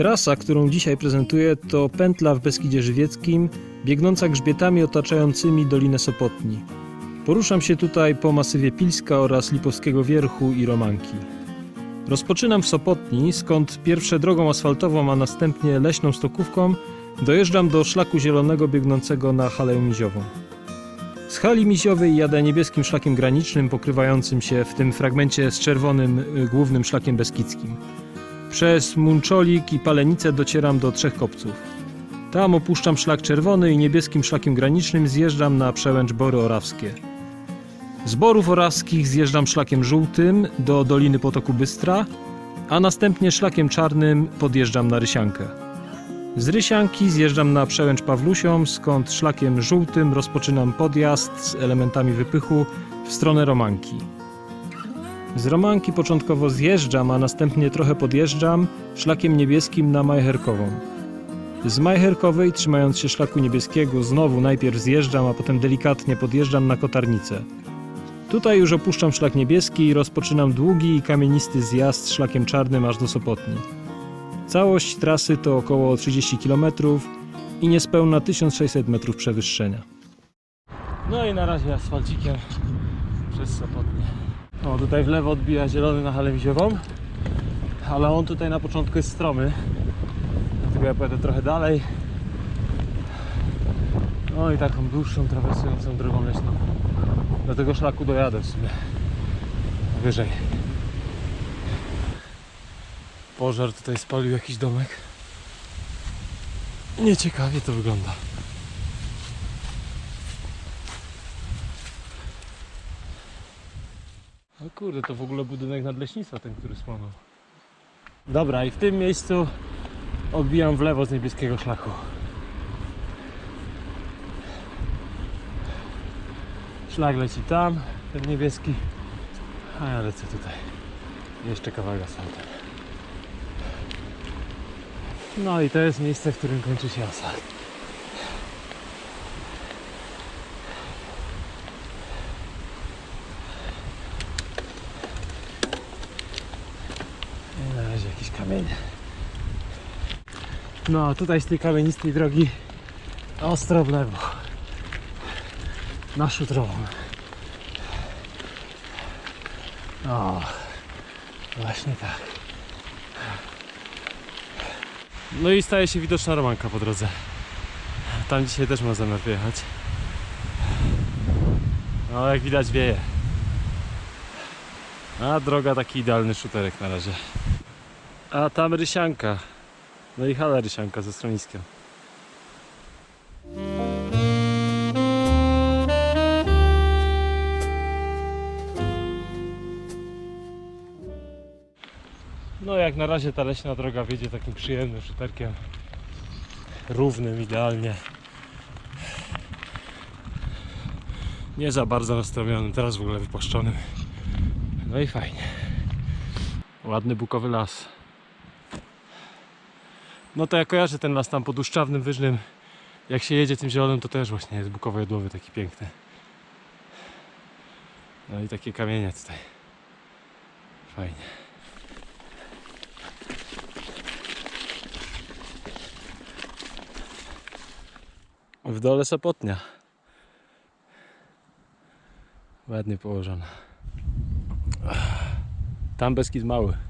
Trasa, którą dzisiaj prezentuję, to pętla w Beskidzie Żywieckim, biegnąca grzbietami otaczającymi Dolinę Sopotni. Poruszam się tutaj po masywie Pilska oraz Lipowskiego Wierchu i Romanki. Rozpoczynam w Sopotni, skąd pierwsze drogą asfaltową, a następnie leśną stokówką dojeżdżam do szlaku zielonego biegnącego na Halę Miziową. Z hali miziowej jadę niebieskim szlakiem granicznym pokrywającym się w tym fragmencie z czerwonym y, głównym szlakiem beskidzkim. Przez Munczolik i Palenicę docieram do Trzech Kopców. Tam opuszczam szlak czerwony i niebieskim szlakiem granicznym zjeżdżam na przełęcz Bory Orawskie. Z Borów Orawskich zjeżdżam szlakiem żółtym do Doliny Potoku Bystra, a następnie szlakiem czarnym podjeżdżam na Rysiankę. Z Rysianki zjeżdżam na przełęcz Pawlusią, skąd szlakiem żółtym rozpoczynam podjazd z elementami wypychu w stronę Romanki. Z Romanki początkowo zjeżdżam, a następnie trochę podjeżdżam szlakiem niebieskim na Majcherkową. Z Majcherkowej, trzymając się szlaku niebieskiego, znowu najpierw zjeżdżam, a potem delikatnie podjeżdżam na Kotarnicę. Tutaj już opuszczam szlak niebieski i rozpoczynam długi i kamienisty zjazd szlakiem czarnym aż do Sopotni. Całość trasy to około 30 km i niespełna 1600 metrów przewyższenia. No i na razie asfalcikiem przez Sopotnię. O, tutaj w lewo odbija zielony na halę miziową, ale on tutaj na początku jest stromy, dlatego ja pojadę trochę dalej. No i taką dłuższą, trawersującą drogą leśną. Do tego szlaku dojadę w sumie. Wyżej. Pożar tutaj spalił jakiś domek. Nieciekawie to wygląda. Kurde, to w ogóle budynek nadleśnictwa ten, który spłonął. Dobra, i w tym miejscu odbijam w lewo z niebieskiego szlaku. Szlak leci tam, ten niebieski, a ja lecę tutaj. Jeszcze kawałek asfaltem. No i to jest miejsce, w którym kończy się asfalt. I na razie jakieś No, tutaj z tej kamienistej drogi ostro w lewo. Na szutrową. O, właśnie tak. No i staje się widoczna romanka po drodze. Tam dzisiaj też mam zamiar wyjechać. No jak widać wieje. A droga taki idealny szuterek na razie. A tam Rysianka. No i hala Rysianka ze schroniskiem. No jak na razie ta leśna droga wiedzie takim przyjemnym szuterkiem. Równym idealnie. Nie za bardzo nastromionym, teraz w ogóle wypłaszczonym. No i fajnie. Ładny bukowy las. No to ja kojarzę ten las tam pod Uszczawnym Wyżnym. Jak się jedzie tym zielonym to też właśnie jest bukowo-jodłowy taki piękny. No i takie kamienie tutaj. Fajnie. W dole Sopotnia. Ładnie położona. Tam Beskid Mały.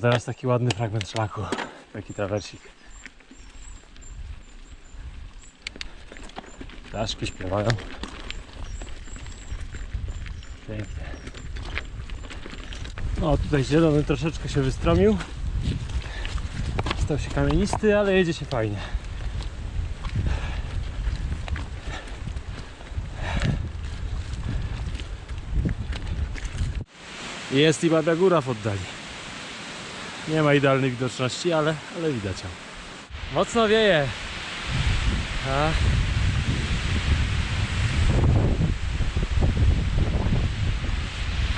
Teraz taki ładny fragment szlaku. Taki trawersik. Ptaszki śpiewają. Pięknie. No tutaj zielony troszeczkę się wystromił. Stał się kamienisty, ale jedzie się fajnie. Jest i Babia Góra w oddali. Nie ma idealnej widoczności, ale, ale widać ją. Mocno wieje. A.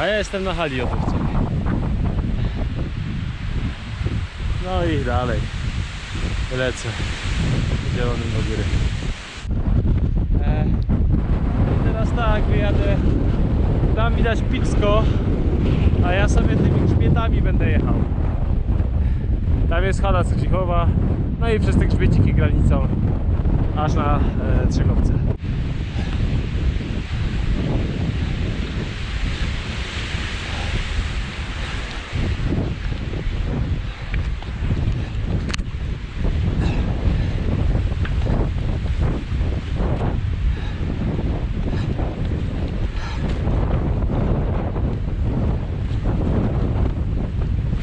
A ja jestem na hali odrywcy. No i dalej. Lecę. Zielonym do góry. E, teraz tak, wyjadę. Tam widać Picko, a ja sobie tymi grzbietami będę jechał. Tam jest hala Cudzichowa, no i przez te grzbieciki granicą aż na e, Trzechowce.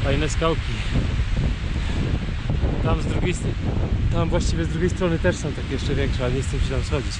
Fajne skałki. Tam z drugiej tam właściwie z drugiej strony też są takie jeszcze większe, ale nie chcę się tam schodzić.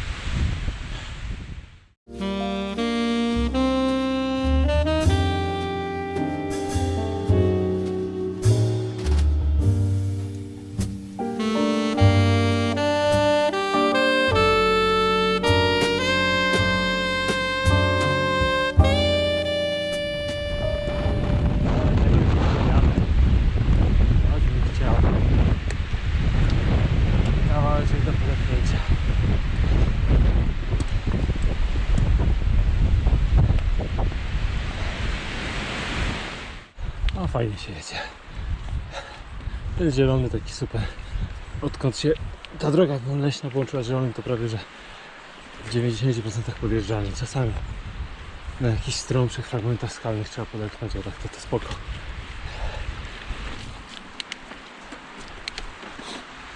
Fajnie się jedzie. Ten zielony taki super. Odkąd się ta droga leśna połączyła z zielonym, to prawie że w 90% podjeżdżalni. Czasami na jakichś stromszych fragmentach skalnych trzeba podepchnąć, tak to, to spoko.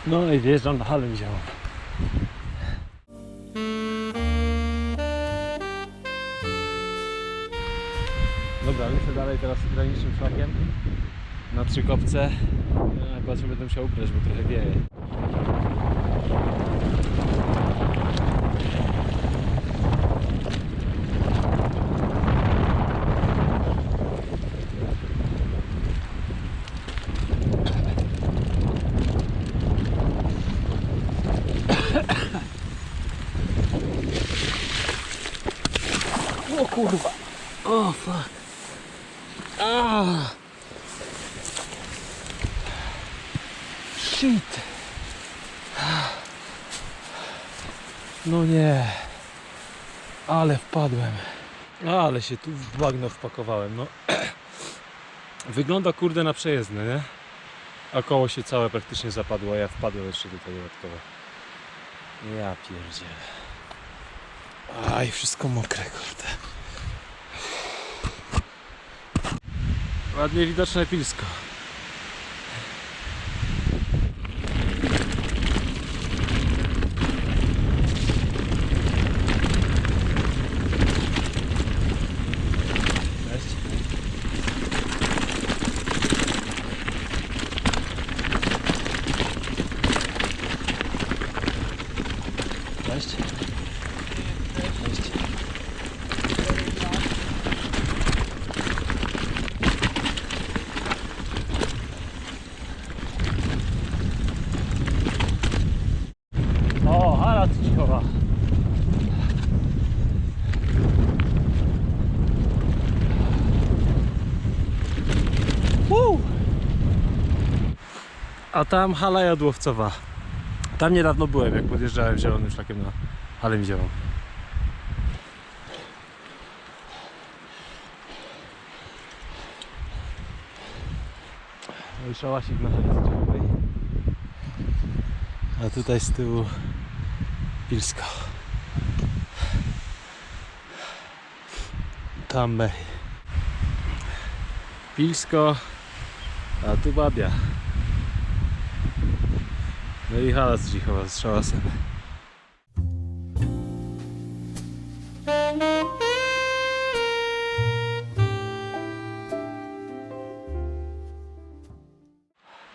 No i wjeżdżam na halę wziąłem. Lecę dalej teraz granicznym szlakiem na trzy kopce. Chyba, że będę musiał ubrać, bo trochę wieje. O kurwa! O fuck! Ah! Shit! No nie! Ale wpadłem. Ale się tu w bagno wpakowałem, no. Wygląda kurde na przejezdny, nie? A koło się całe praktycznie zapadło, a ja wpadłem jeszcze tutaj dodatkowo. Ja pierdzielę. Aj, wszystko mokre, kurde. Ładnie widoczne pilsko. Cześć. Cześć. Cześć. O, hala cichowa. Woo! A tam hala jadłowcowa. Tam niedawno byłem, jak podjeżdżałem zielonym szlakiem na halę Miziołą. No i szałasik na hali cichowej. A tutaj z tyłu Pilsko. Tam. Pilsko, a tu Babia. No i hala z Cichowa z szałasem.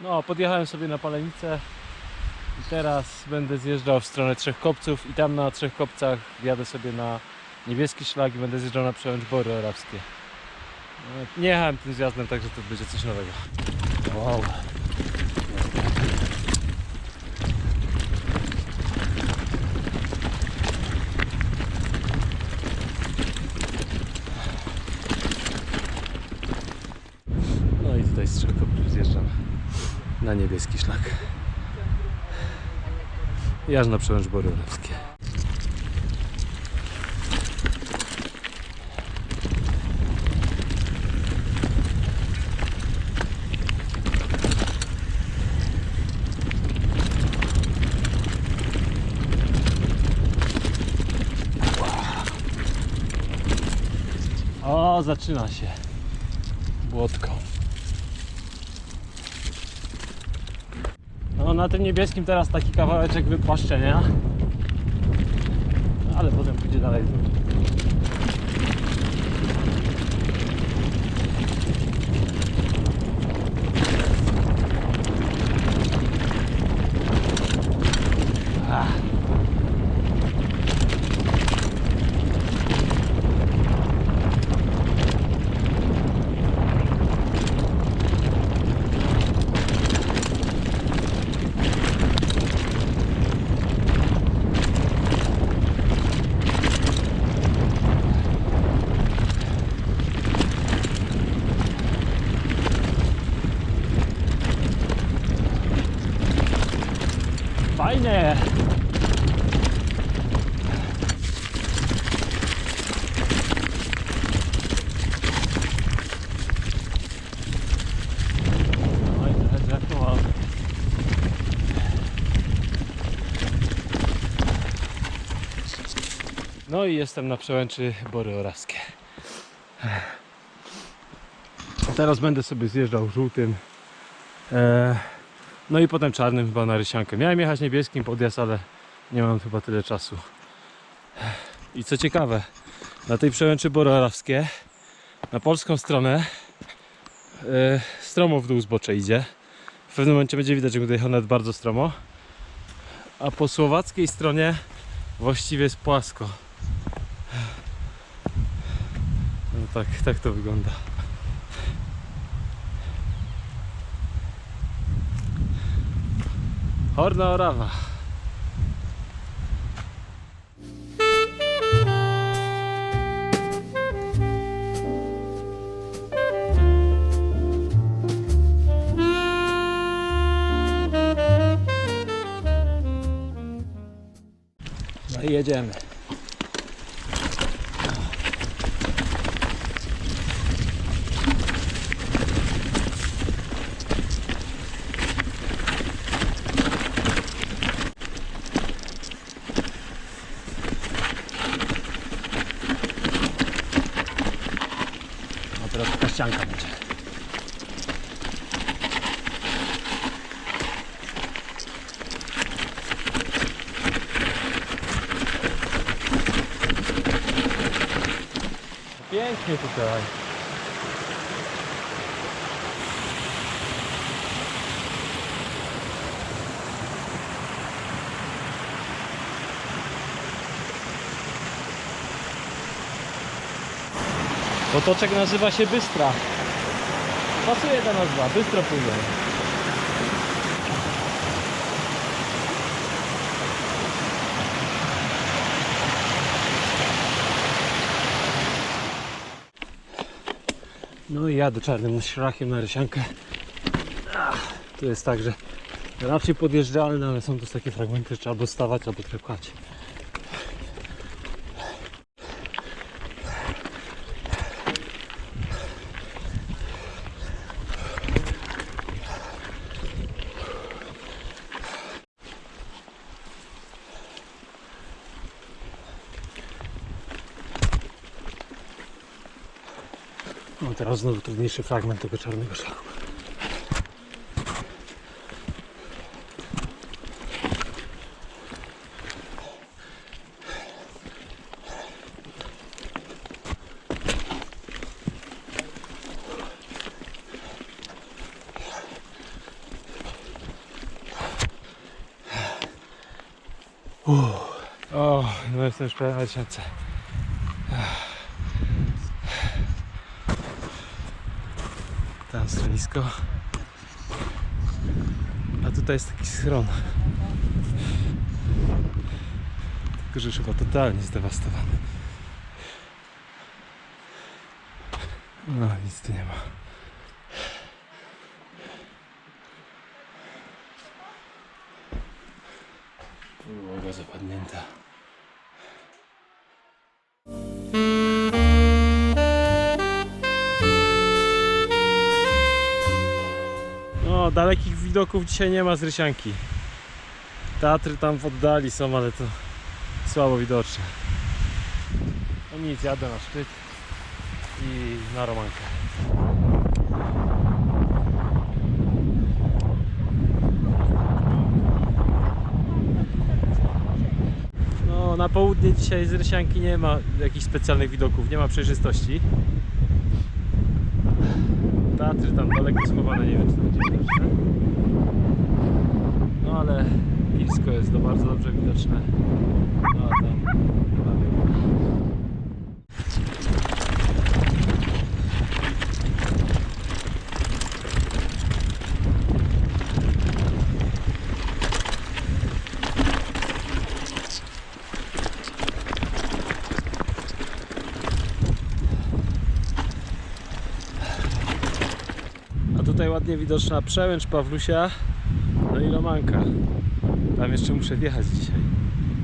No, podjechałem sobie na Palenicę i teraz będę zjeżdżał w stronę Trzech Kopców i tam na Trzech Kopcach wjadę sobie na niebieski szlak i będę zjeżdżał na przełęcz Bory Orawskie. No, Nie jechałem tym zjazdem, także to będzie coś nowego. Wow. Niebieski szlak. I aż na przełęcz Borylewskie. O, zaczyna się. Błotko. No na tym niebieskim teraz taki kawałeczek wypłaszczenia. Ale potem pójdzie dalej. w dół. Ah. Fajne! Oj, trochę zachował. No jestem na przełęczy Bory Orawskie. Teraz będę sobie zjeżdżał żółtym. E, no i potem czarnym chyba na Rysiankę. Miałem jechać niebieskim podjazd, ale nie mam chyba tyle czasu. I co ciekawe, na tej przełęczy Bororawskie na polską stronę e, stromo w dół zbocze idzie. W pewnym momencie będzie widać, że będę jechał nawet bardzo stromo. A po słowackiej stronie właściwie jest płasko. No tak, tak to wygląda. Horna Orawa. No i jedziemy. No teraz taka ścianka będzie. Tutaj. Potoczek nazywa się Bystra. Pasuje ta nazwa, Bystro płynie. No i jadę czarnym szlakiem na Rysiankę. Tu jest tak, że raczej podjeżdżalne, ale są tu takie fragmenty, że trzeba albo stawać, albo trepkać. No teraz znowu trudniejszy fragment tego czarnego szlaku. O, no jestem już prawie na tysiące. schronisko. A tutaj jest taki schron. Tylko, że już chyba totalnie zdewastowany. No, nic tu nie ma. Uwaga zapadnięta. Dalekich widoków dzisiaj nie ma z Rysianki. Tatry tam w oddali są, ale to słabo widoczne. No nic, jadę na szczyt i na Romankę. No, na południe dzisiaj z Rysianki nie ma jakichś specjalnych widoków, nie ma przejrzystości. Tatry tam daleko schowane, nie wiem czy to będzie widoczne. No ale Pilsko jest to bardzo dobrze widoczne. No tam prawie. A tutaj ładnie widoczna przełęcz Pawlusia, no i Romanka. Tam jeszcze muszę wjechać dzisiaj.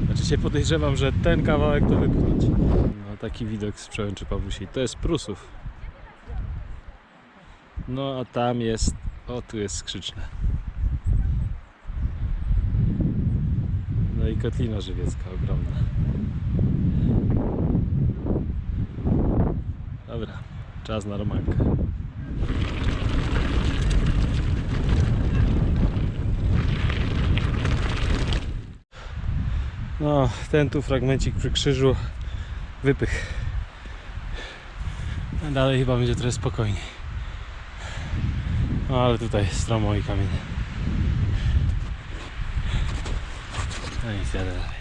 Znaczy się podejrzewam, że ten kawałek to wypchnąć. No taki widok z przełęczy Pawlusiej. To jest Prusów. No a tam jest, o tu jest skrzyczne. No i Kotlina Żywiecka ogromna. Dobra, czas na Romankę. No, ten tu fragmencik przy krzyżu wypych. A dalej chyba będzie trochę spokojniej. No ale tutaj stromo i kamienie. No nic, jadę dalej.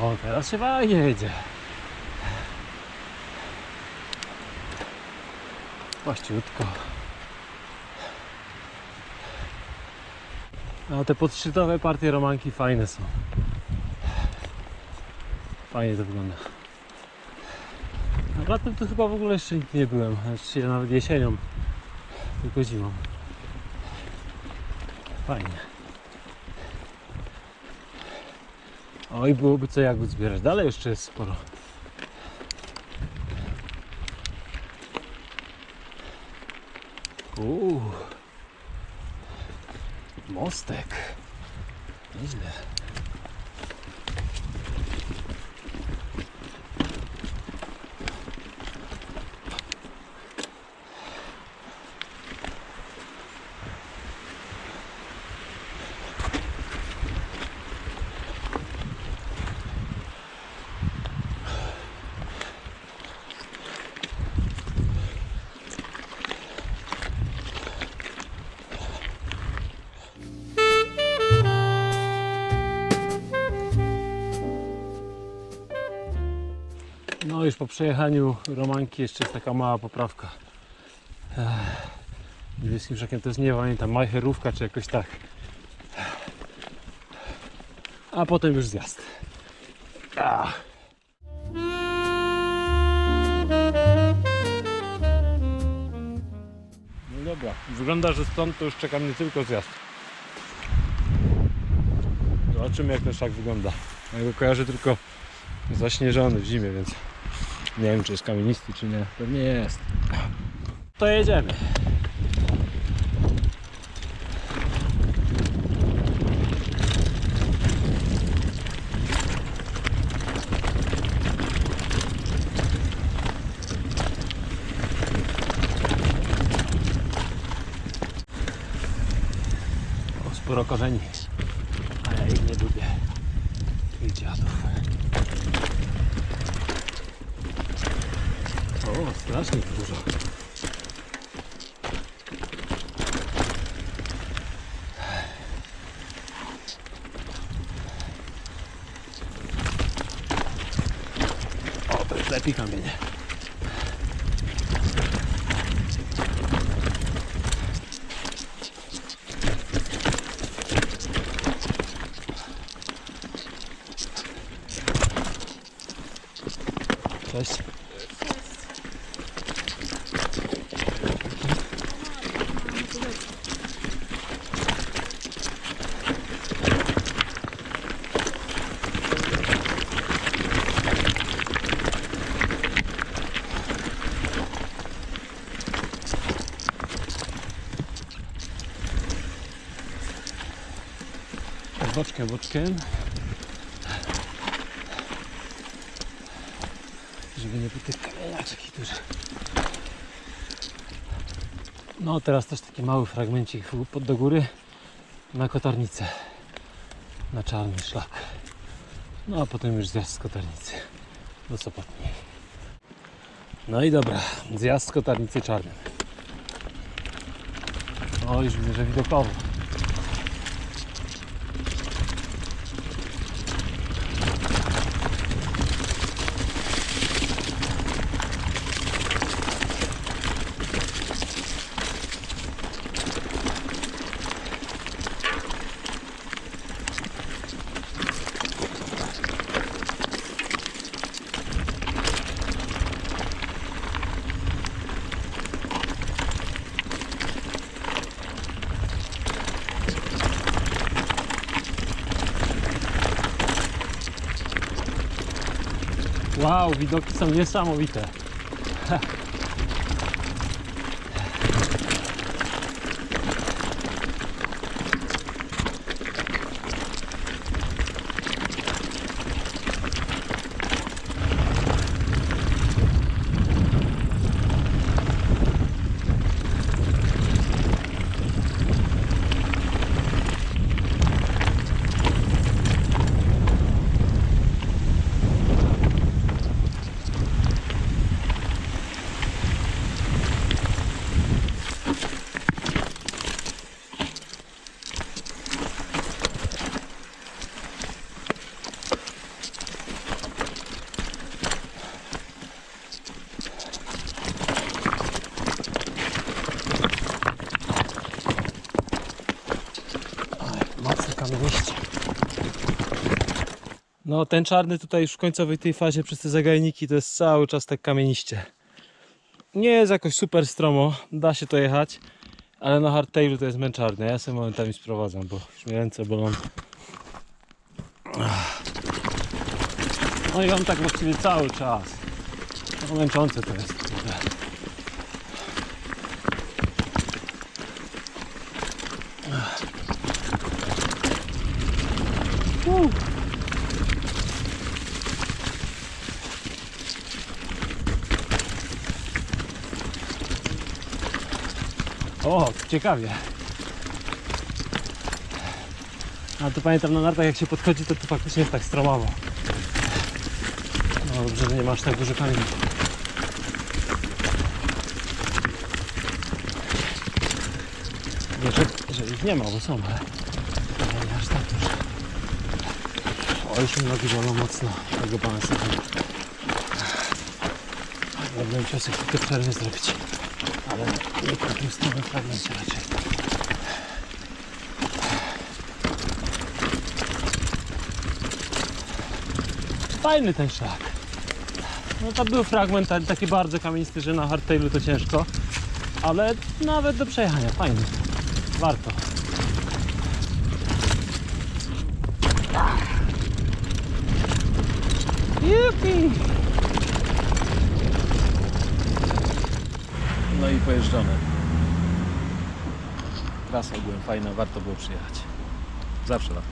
O, teraz się fajnie jedzie. Właściutko. A te podszczytowe partie romanki fajne są. Fajnie to wygląda. A latem to chyba w ogóle jeszcze nigdy nie byłem. Znaczy nawet jesienią. Tylko zimą. Fajnie. Oj, byłoby co jagód zbierać. Dalej jeszcze jest sporo. мостик. Пізля. Po przejechaniu Romanki jeszcze jest taka mała poprawka. Ech, Niebieskim szakiem to jest, nie pamiętam, majcherówka czy jakoś tak. A potem już zjazd. Ach. No dobra, wygląda, że stąd to już czeka mnie tylko zjazd. Zobaczymy jak ten szak wygląda. Ja go kojarzę tylko zaśnieżony w zimie, więc nie wiem czy jest kamienisty czy nie. Pewnie jest. To jedziemy. O, sporo korzeni. A ja ich nie lubię. Tych dziadów. O, strasznie dużo. O, to jest lepiej kamienie. Boczkiem. Żeby nie po tych kamieniach takich dużych. No teraz też taki mały fragmencik pod do góry na kotarnicę. Na czarny szlak. No a potem już zjazd z kotarnicy do Sopotni. No i dobra, zjazd z kotarnicy czarnym. O, już widzę, że widokowo. Wow, widoki są niesamowite. Mocno kamieniście. No ten czarny tutaj już w końcowej tej fazie przez te zagajniki to jest cały czas tak kamieniście. Nie jest jakoś super stromo, da się to jechać, ale na hardtailu to jest męczarne. Ja sobie momentami sprowadzam, bo już mnie ręce bolą. No i on tak właściwie cały czas. Męczące to jest. kurde. O, ciekawie. A to pamiętam na nartach jak się podchodzi, to to faktycznie jest tak stromowo. No dobrze, że nie masz tak dużo kamieni. Nie, że, ich nie ma, bo są, ale nie aż tak dużo. O, już nogi bolą mocno tego balansowania. Robiłem ciosek tylko w przerwie zrobić. Ale nie w takim stałym fragmencie raczej. Fajny ten szlak. No to był fragment ta- taki bardzo kamienisty, że na hardtailu to ciężko. Ale nawet do przejechania, fajny. Warto. Jupi! No i pojeżdżone. Trasa ogółem fajna, warto było przyjechać. Zawsze warto.